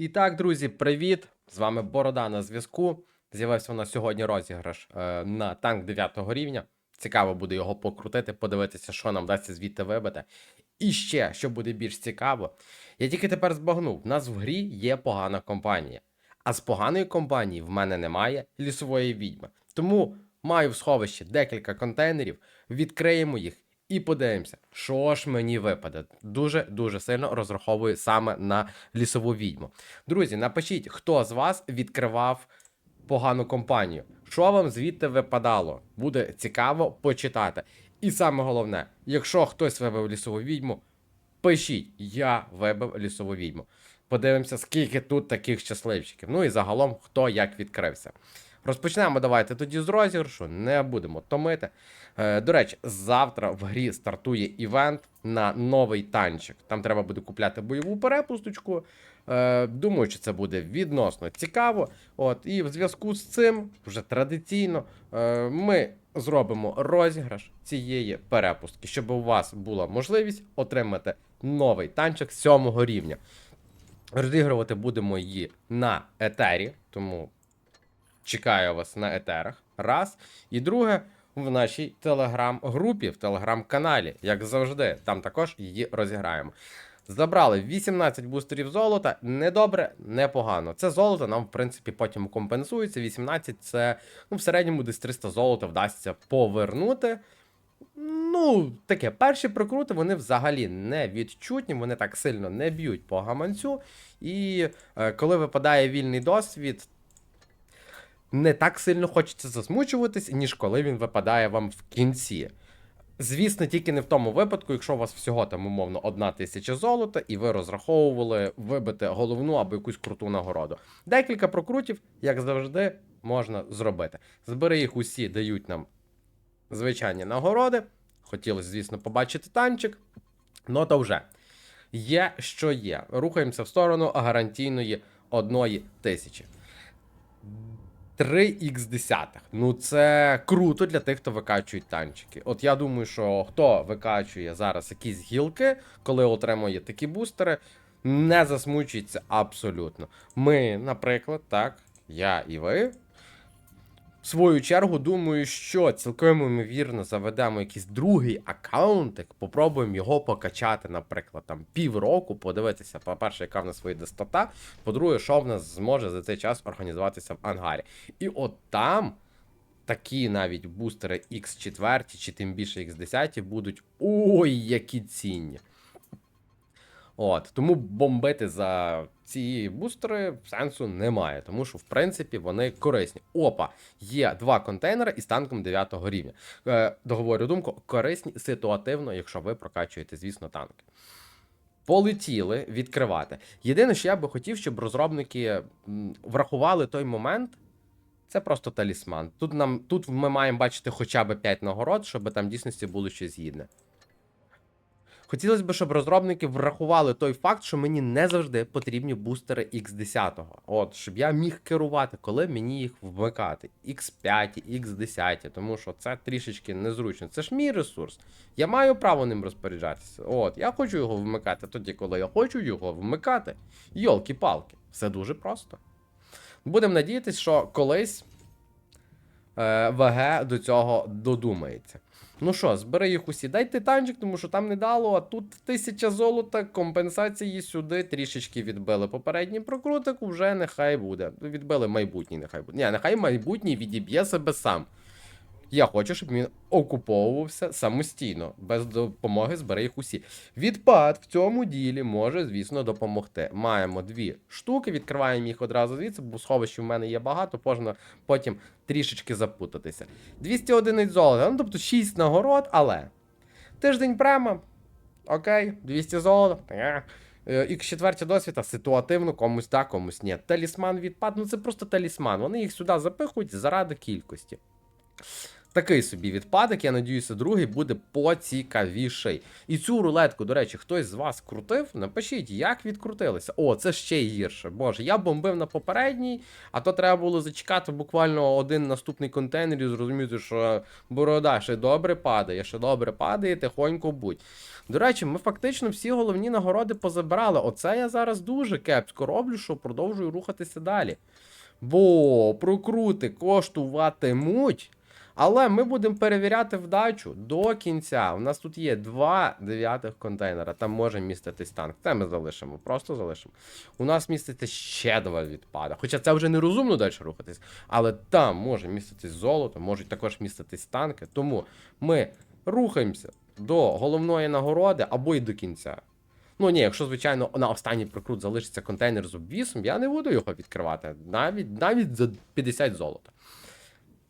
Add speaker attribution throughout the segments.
Speaker 1: І так, друзі, привіт! З вами Борода на зв'язку. З'явився у нас сьогодні розіграш е, на танк 9 рівня. Цікаво буде його покрутити, подивитися, що нам вдасться звідти вибити. І ще, що буде більш цікаво, я тільки тепер збагнув: в нас в грі є погана компанія. А з поганої компанії в мене немає лісової відьми. Тому маю в сховищі декілька контейнерів, відкриємо їх і подивимося, що ж мені випаде. Дуже дуже сильно розраховую саме на лісову відьму. Друзі, напишіть, хто з вас відкривав погану компанію. Що вам звідти випадало? Буде цікаво почитати. І саме головне, якщо хтось вибив лісову відьму, пишіть, я вибив лісову відьму. Подивимося, скільки тут таких щасливчиків. Ну і загалом, хто як відкрився. Розпочнемо давайте тоді з розіграшу, не будемо томити. Е, до речі, завтра в грі стартує івент на новий танчик. Там треба буде купляти бойову перепусточку. Е, думаю, що це буде відносно цікаво. От, і в зв'язку з цим, вже традиційно, е, ми зробимо розіграш цієї перепустки, щоб у вас була можливість отримати новий танчик сьомого рівня. Розігрувати будемо її на етері, тому чекаю вас на етерах. Раз. І друге, в нашій телеграм-групі, в телеграм-каналі, як завжди, там також її розіграємо. Забрали 18 бустерів золота. Недобре, непогано. Це золото нам, в принципі, потім компенсується. 18 це ну, в середньому десь 300 золота вдасться повернути. Ну, таке, перші прокрути вони взагалі не відчутні, вони так сильно не б'ють по гаманцю. І е, коли випадає вільний досвід, не так сильно хочеться засмучуватись, ніж коли він випадає вам в кінці. Звісно, тільки не в тому випадку, якщо у вас всього там умовно одна тисяча золота, і ви розраховували вибити головну або якусь круту нагороду. Декілька прокрутів, як завжди, можна зробити. Збери їх усі дають нам звичайні нагороди. Хотілося, звісно, побачити танчик. Ну то вже є, що є. Рухаємося в сторону гарантійної одної тисячі. 3х10. Ну, це круто для тих, хто викачує танчики. От я думаю, що хто викачує зараз якісь гілки, коли отримує такі бустери, не засмучується абсолютно. Ми, наприклад, так, я і ви. В свою чергу, думаю, що цілком ймовірно заведемо якийсь другий аккаунтик, попробуємо його покачати, наприклад, там півроку, подивитися, по-перше, яка в нас вийде стата, по-друге, що в нас зможе за цей час організуватися в ангарі. І от там такі навіть бустери X4 чи тим більше X10 будуть ой, які цінні. От, тому бомбити за ці бустери сенсу немає, тому що в принципі вони корисні. Опа, є два контейнери із танком 9 рівня. Е, договорю думку, корисні ситуативно, якщо ви прокачуєте, звісно, танки. Полетіли відкривати. Єдине, що я би хотів, щоб розробники врахували той момент. Це просто талісман. Тут нам тут ми маємо бачити хоча б 5 нагород, щоб там дійсності було щось гідне. Хотілося б, щоб розробники врахували той факт, що мені не завжди потрібні бустери X10. От, щоб я міг керувати, коли мені їх вмикати. X5, X10, тому що це трішечки незручно. Це ж мій ресурс. Я маю право ним розпоряджатися. От, я хочу його вмикати тоді, коли я хочу його вмикати. Йолки-палки, все дуже просто. Будемо надіятися, що колись е, ВГ до цього додумається. Ну що, збери їх усі. Дайте танчик, тому що там не дало, а тут тисяча золота, компенсації сюди трішечки відбили. Попередній прокруток вже нехай буде. Відбили майбутній, нехай буде. Ні, нехай майбутній відіб'є себе сам. Я хочу, щоб він окуповувався самостійно, без допомоги збери їх усі. Відпад в цьому ділі може, звісно, допомогти. Маємо дві штуки, відкриваємо їх одразу звідси, бо сховищів в мене є багато, можна потім трішечки запутатися. 200 одиниць золота, ну тобто 6 нагород, але тиждень према. Окей, 200 золота. е. Х4 досвіта ситуативно комусь так, комусь ні. Талісман відпад, ну це просто талісман. Вони їх сюди запихують заради кількості. Такий собі відпадок, я надіюся, другий буде поцікавіший. І цю рулетку, до речі, хтось з вас крутив? Напишіть, як відкрутилися. О, це ще гірше. Боже, я бомбив на попередній, а то треба було зачекати буквально один наступний контейнер і зрозуміти, що борода ще добре падає, ще добре падає, тихонько будь. До речі, ми фактично всі головні нагороди позабирали. Оце я зараз дуже кепсько роблю, що продовжую рухатися далі. Бо прокрути коштуватимуть. Але ми будемо перевіряти вдачу до кінця. У нас тут є два дев'ятих контейнера. Там може міститись танк. Це ми залишимо, просто залишимо. У нас міститься ще два відпада. Хоча це вже не розумно далі рухатись. Але там може міститись золото, можуть також міститись танки. Тому ми рухаємося до головної нагороди або й до кінця. Ну ні, якщо, звичайно, на останній прокрут залишиться контейнер з обвісом, я не буду його відкривати. Навіть навіть за 50 золота.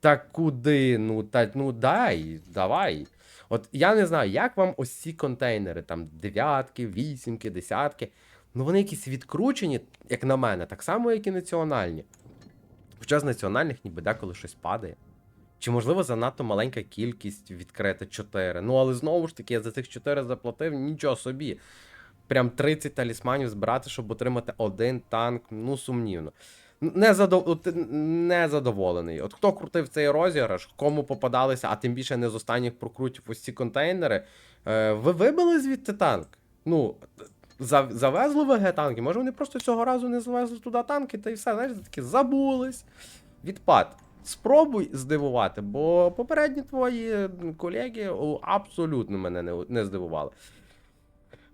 Speaker 1: Та куди? Ну, та, ну дай, давай. От я не знаю, як вам ось ці контейнери, там дев'ятки, вісімки, десятки. Ну вони якісь відкручені, як на мене, так само, як і національні. Хоча з національних ніби деколи щось падає. Чи, можливо, занадто маленька кількість відкрита 4. Ну, але знову ж таки, я за цих 4 заплатив нічого собі. Прям 30 талісманів збирати, щоб отримати один танк, ну сумнівно. Не, задов... от, хто крутив цей розіграш, кому попадалися, а тим більше не з останніх прокрутів ось ці контейнери. Е, ви вибили звідти танк? Ну, за... завезли ВГ танки. Може вони просто цього разу не завезли туди танки, та й все, знаєш, такі забулись. Відпад. Спробуй здивувати, бо попередні твої колеги абсолютно мене не, не здивували.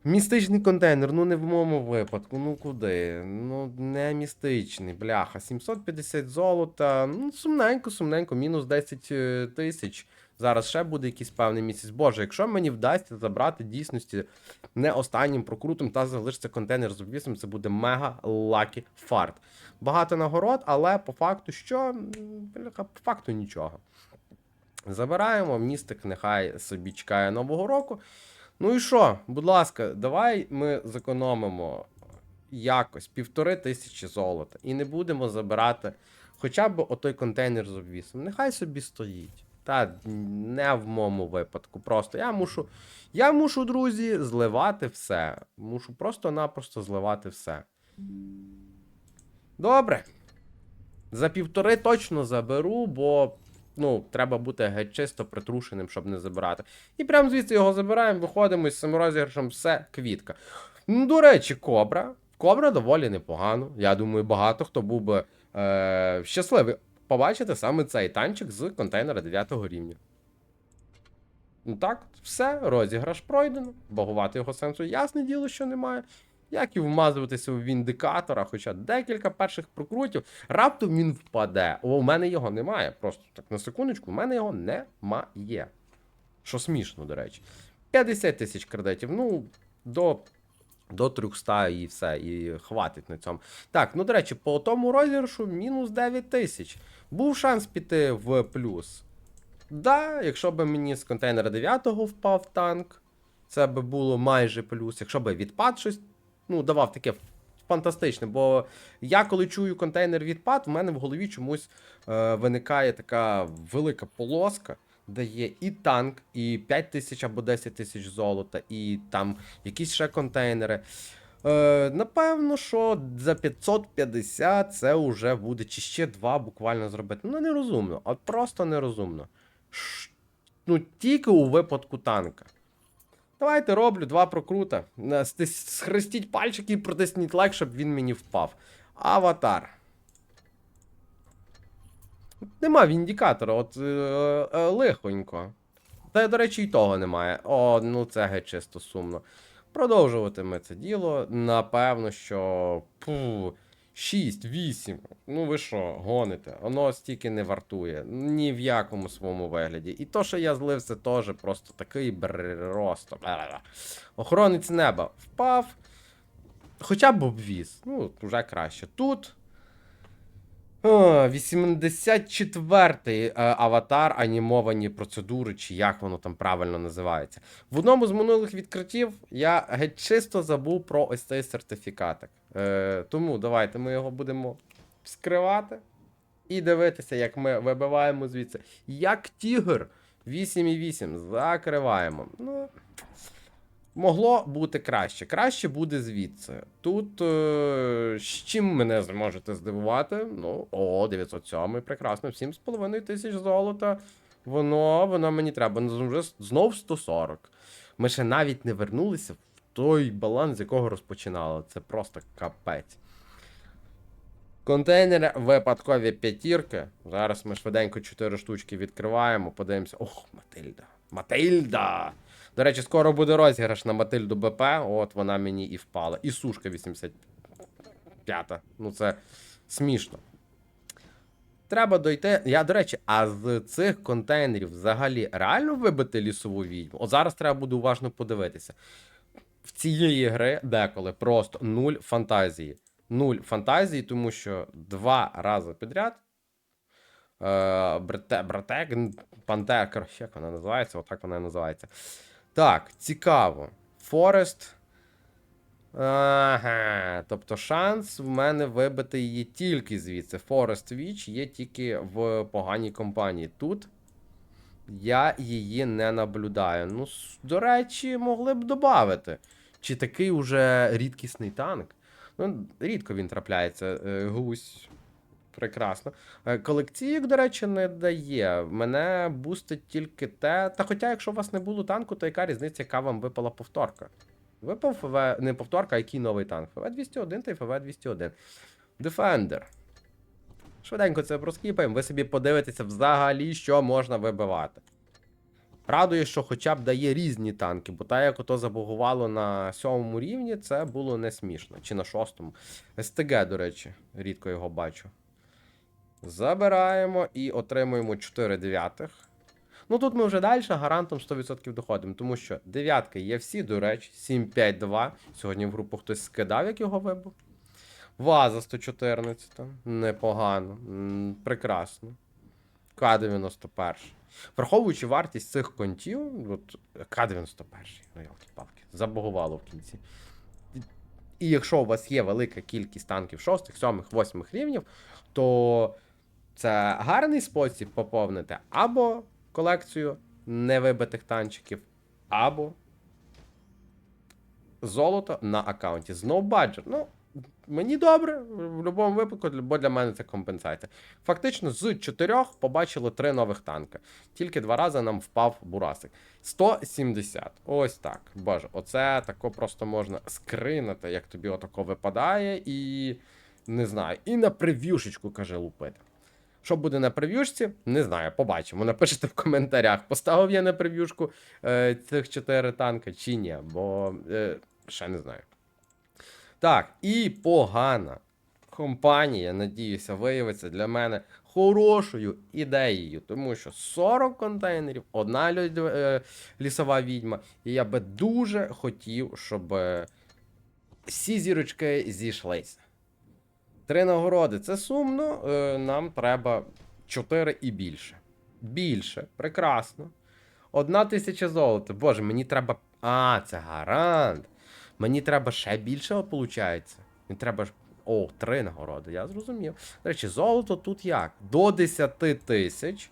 Speaker 1: Містичний контейнер, ну не в моєму випадку, ну куди? Ну, не містичний, бляха. 750 золота. Ну, сумненько, сумненько, мінус 10 е, тисяч. Зараз ще буде якийсь певний місяць. Боже, якщо мені вдасться забрати дійсності не останнім прокрутом та залишиться контейнер з обвісом, це буде мега лакі фарт. Багато нагород, але по факту що? Бляха, по факту нічого. Забираємо, містик нехай собі чекає нового року. Ну і що, будь ласка, давай ми зекономимо якось півтори тисячі золота і не будемо забирати хоча б отой контейнер з обвісом. Нехай собі стоїть. Та не в моєму випадку. Просто я мушу, я мушу, друзі, зливати все. Мушу просто-напросто зливати все. Добре. За півтори точно заберу, бо ну, треба бути геть чисто притрушеним, щоб не забирати. І прямо звідси його забираємо, виходимо з цим розіграшем, все, квітка. Ну, до речі, кобра. Кобра доволі непогано. Я думаю, багато хто був би е- щасливий побачити саме цей танчик з контейнера 9 рівня. Ну так, все, розіграш пройдено. Багувати його сенсу, ясне діло, що немає. Як і вмазуватися в індикатора, хоча декілька перших прокрутів, раптом він впаде. О, у мене його немає. Просто так на секундочку, у мене його немає. Що смішно, до речі. 50 тисяч кредитів. Ну, до, до 300 і все, і хватить на цьому. Так, ну до речі, по тому розіграшу мінус 9 тисяч. Був шанс піти в плюс. Да, якщо б мені з контейнера 9 впав танк, це би було майже плюс. Якщо б відпад щось ну, давав таке фантастичне. Бо я, коли чую контейнер відпад, в мене в голові чомусь е, виникає така велика полоска, де є і танк, і 5 тисяч або 10 тисяч золота, і там якісь ще контейнери. Е, напевно, що за 550 це вже буде, чи ще два буквально зробити. Ну, нерозумно, от просто нерозумно. Ш- Ну, тільки у випадку танка. Давайте роблю два прокрута. Схрестіть пальчики і протисніть лайк, щоб він мені впав. Аватар. Нема індикатора, от е, е, лихонько. Та, до речі, і того немає. О, ну це геть чисто сумно. Продовжуватиме це діло. Напевно, що. Пу, 6, 8. Ну ви що, гоните? Воно стільки не вартує. Ні в якому своєму вигляді. І то, що я злив, це теж просто такий просто. Охоронець неба впав. Хоча б обвіз. Ну, вже краще. Тут. 84-й е, аватар, анімовані процедури, чи як воно там правильно називається. В одному з минулих відкриттів я геть чисто забув про ось цей сертифікатик. Е, тому давайте ми його будемо вскривати. І дивитися, як ми вибиваємо звідси. Як тігр. 8,8. Закриваємо. Ну. Могло бути краще. Краще буде звідси. Тут е, з чим мене зможете здивувати? Ну, о, 907, прекрасно, 7,5 тисяч золота. Воно, воно мені треба. Ну, вже знов 140. Ми ще навіть не вернулися той баланс, з якого розпочинали. Це просто капець. Контейнери випадкові п'ятірки. Зараз ми швиденько 4 штучки відкриваємо. Подивимося. Ох, Матильда. Матильда! До речі, скоро буде розіграш на Матильду БП. От вона мені і впала. І сушка 85. Ну це смішно. Треба дойти. Я, до речі, а з цих контейнерів взагалі реально вибити лісову відьму? От зараз треба буде уважно подивитися. В цієї гри деколи просто нуль фантазії. Нуль фантазії, тому що два рази підряд. Е, брате, братек, пантер, як вона називається? Отак вона і називається. Так, цікаво. Форест. Ага. Тобто шанс в мене вибити її тільки звідси. Форест Віч є тільки в поганій компанії. Тут я її не наблюдаю. Ну, до речі, могли б додати. Чи такий уже рідкісний танк? Ну, рідко він трапляється. Е, Гусь. Прекрасно. Е, Колекційок, до речі, не дає. Мене бустить тільки те. Та хоча, якщо у вас не було танку, то яка різниця, яка вам випала повторка? Випав ФВ, не повторка, а який новий танк? ФВ-201 та й ФВ-201. Defender. Швиденько це проскіпаємо, ви собі подивитеся взагалі, що можна вибивати. Радує, що хоча б дає різні танки, бо так як ото забугувало на сьомому рівні, це було не смішно. Чи на шостому. СТГ, до речі, рідко його бачу. Забираємо і отримуємо 4 дев'ятих. Ну тут ми вже далі гарантом 100% доходимо, тому що дев'ятки є всі, до речі, 7-5-2. Сьогодні в групу хтось скидав, як його вибув. Ваза 114. Непогано. Прекрасно. К-91. Враховуючи вартість цих контів, от К-91, ну ялки-палки, забагувало в кінці. І- якщо у вас є велика кількість танків 6, 7, 8 рівнів, то це гарний спосіб поповнити або колекцію невибитих танчиків, або золото на аккаунті. Знов баджер. Ну, мені добре, в будь-якому випадку, бо для мене це компенсація. Фактично, з чотирьох побачили три нових танка. Тільки два рази нам впав бурасик. 170. Ось так. Боже, оце тако просто можна скринити, як тобі отако випадає, і не знаю, і на прев'юшечку, каже, лупити. Що буде на прев'юшці, не знаю, побачимо. Напишіть в коментарях, поставив я на прев'юшку е, цих чотири танка чи ні, бо е, ще не знаю. Так, і погана компанія, надіюся, виявиться для мене хорошою ідеєю, тому що 40 контейнерів, одна е, лісова відьма, і я би дуже хотів, щоб е, всі зірочки зійшлися. Три нагороди це сумно. Е, нам треба 4 і більше. Більше, прекрасно. Одна тисяча золота. Боже, мені треба. А, це гарант. Мені треба ще більше, виходить. Мені треба ж. О, три нагороди, я зрозумів. До речі, золото тут як? До 10 тисяч.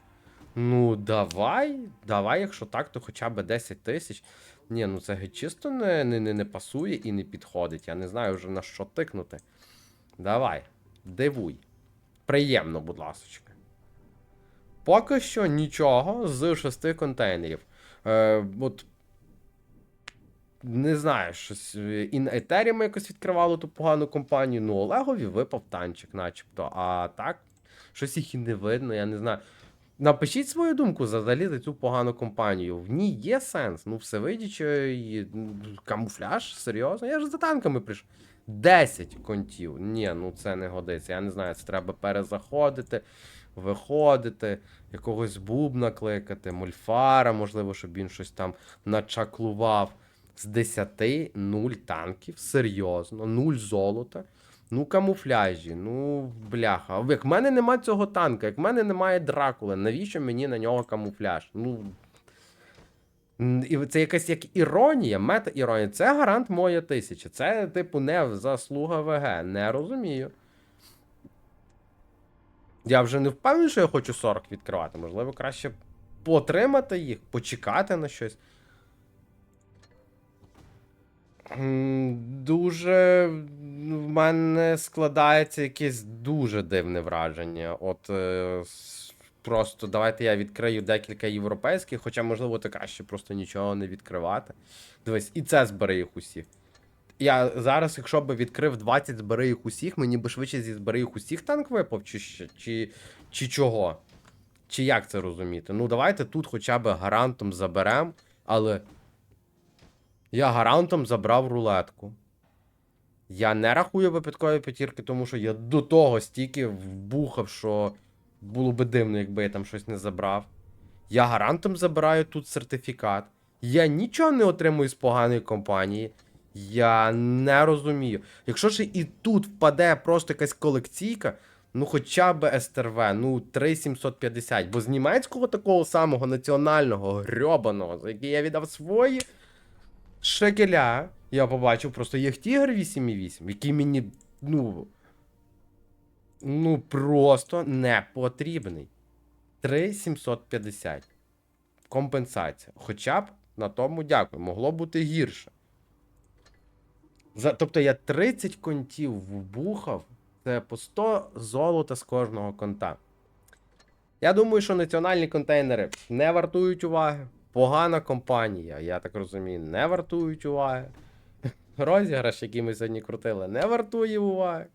Speaker 1: Ну, давай. Давай, якщо так, то хоча б 10 тисяч. Ні, ну це чисто не, не, не, не пасує і не підходить. Я не знаю вже на що тикнути. Давай, дивуй. Приємно, будь ласочка. Поки що нічого з шести контейнерів. Е, от, не знаю, щось. е, І на Етері ми якось відкривали ту погану компанію. Ну, Олегові випав танчик, начебто. А так, щось їх і не видно, я не знаю. Напишіть свою думку взагалі за цю погану компанію. В ній є сенс. Ну, все видячи, камуфляж, серйозно. Я ж за танками прийшов. 10 контів. Ні, ну це не годиться. Я не знаю, це треба перезаходити, виходити, якогось бубна кликати, мольфара, можливо, щоб він щось там начаклував. З 10 0 танків, серйозно, 0 золота. Ну, камуфляжі, ну, бляха. Як в мене нема цього танка, як в мене немає Дракули, навіщо мені на нього камуфляж? Ну. Це якась як іронія, мета-іронія. Це гарант моя тисяча. Це, типу, не заслуга ВГ. Не розумію. Я вже не впевнений, що я хочу 40 відкривати. Можливо, краще потримати їх, почекати на щось. Дуже в мене складається якесь дуже дивне враження. От е, просто давайте я відкрию декілька європейських, хоча, можливо, то краще просто нічого не відкривати. Дивись, і це збери їх усіх. Я зараз, якщо би відкрив 20 збери їх усіх, мені би швидше зі збери їх усіх танк випав, чи, ще- чи, чи чого? Чи як це розуміти? Ну, давайте тут хоча б гарантом заберем, але я гарантом забрав рулетку. Я не рахую випадкові п'ятірки, тому що я до того стільки вбухав, що було би дивно, якби я там щось не забрав. Я гарантом забираю тут сертифікат. Я нічого не отримую з поганої компанії. Я не розумію. Якщо ще і тут впаде просто якась колекційка, ну хоча б СТРВ, ну 3750. Бо з німецького такого самого національного грьобаного, за який я віддав свої шекеля, я побачив просто Єхтігр 8.8, який мені, ну. Ну, просто не потрібний. 3750. Компенсація. Хоча б на тому дякую. Могло бути гірше. За, тобто я 30 контів вбухав. Це по 100 золота з кожного конта. Я думаю, що національні контейнери не вартують уваги. Погана компанія, я так розумію, не вартують уваги. Розіграш, який ми сьогодні крутили, не вартує уваги.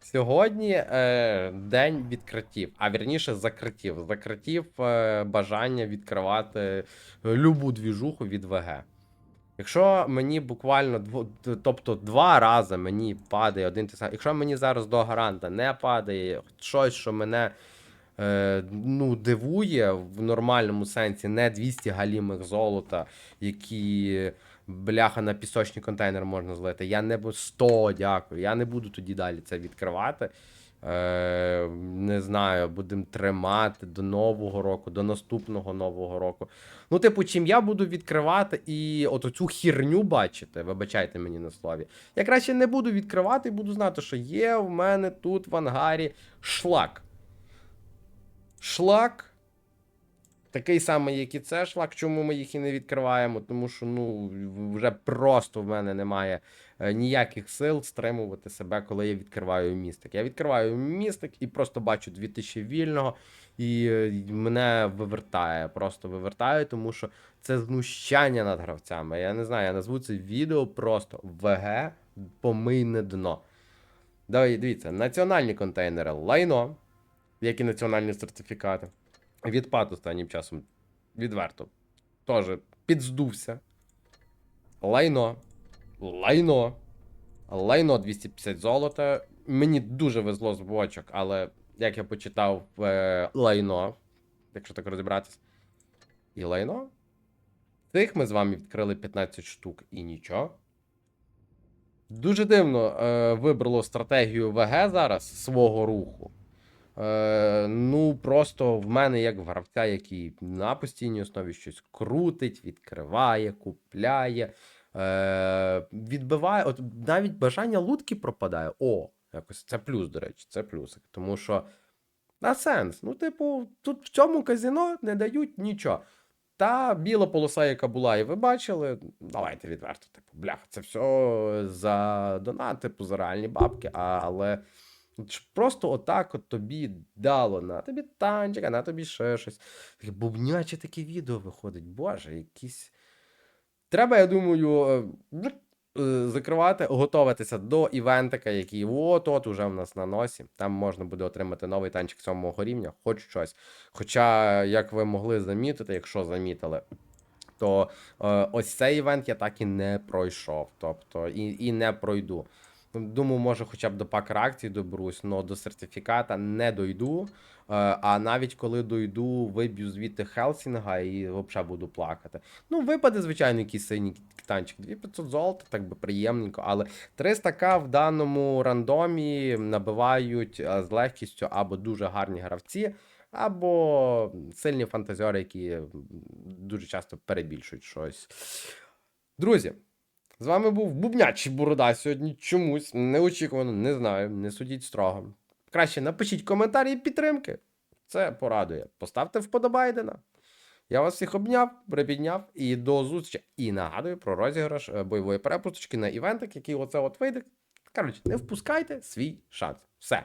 Speaker 1: Сьогодні е, день відкриттів, а вірніше закриттів. Закриттів е, бажання відкривати любу двіжуху від ВГ. Якщо мені буквально тобто два рази мені падає один те самий. Якщо мені зараз до гаранта не падає щось, що мене ну, дивує в нормальному сенсі, не 200 галімих золота, які бляха на пісочний контейнер можна злити. Я не буду 100, дякую. Я не буду тоді далі це відкривати. Е, не знаю, будемо тримати до нового року, до наступного нового року. Ну, типу, чим я буду відкривати і от оцю хірню бачити, вибачайте мені на слові. Я краще не буду відкривати і буду знати, що є в мене тут в ангарі шлак. Шлак. Такий самий, як і це шлак. Чому ми їх і не відкриваємо? Тому що ну вже просто в мене немає е, ніяких сил стримувати себе, коли я відкриваю містик. Я відкриваю містик і просто бачу 2000 вільного, і е, мене вивертає. Просто вивертає, тому що це знущання над гравцями. Я не знаю, я назву це відео просто ВГ помийне дно. Давай, дивіться, національні контейнери лайно, як і національні сертифікати. Відпад останнім часом відверто. Теж підздувся. Лайно. Лайно. Лайно 250 золота. Мені дуже везло з бочок, але як я почитав е, лайно, якщо так розібратись. І лайно. Цих ми з вами відкрили 15 штук і нічого. Дуже дивно е, вибрало стратегію ВГ зараз свого руху. Е, ну, просто в мене як в гравця, який на постійній основі щось крутить, відкриває, купляє, е, відбиває. От навіть бажання лутки пропадає. О, якось це плюс, до речі, це плюсик. Тому що на сенс. Ну, типу, тут в цьому казино не дають нічого. Та біла полоса, яка була, і ви бачили, давайте відверто, типу, бляха, це все за донат, типу, за реальні бабки, але. Просто отак от тобі дало на тобі танчик, а на тобі ще щось. Таке бубняче таке відео виходить. Боже, якісь. Треба, я думаю, е, е, закривати, готуватися до івентика, який от-от уже в нас на носі. Там можна буде отримати новий танчик сьомого рівня, хоч щось. Хоча, як ви могли замітити, якщо замітили, то е, ось цей івент я так і не пройшов. Тобто, і, і не пройду. Думаю, може, хоча б до пак реакції доберусь, але до сертифіката не дойду. Е, А навіть коли дойду, виб'ю звідти Хелсінга і взагалі буду плакати. Ну, випаде, звичайно, якийсь синій танчик. 2500 золота, так би приємненько, але 300к в даному рандомі набивають е, з легкістю або дуже гарні гравці, або сильні фантазіори, які дуже часто перебільшують щось. Друзі, з вами був Бубнячий Борода сьогодні чомусь. Неочікувано, не знаю, не судіть строго. Краще напишіть коментарі підтримки. Це порадує. Поставте вподобайдена. Я вас всіх обняв, припідняв і до зустрічі. І нагадую про розіграш е, бойової перепусточки на івентик, який оце от вийде. Коротше, не впускайте свій шанс. Все.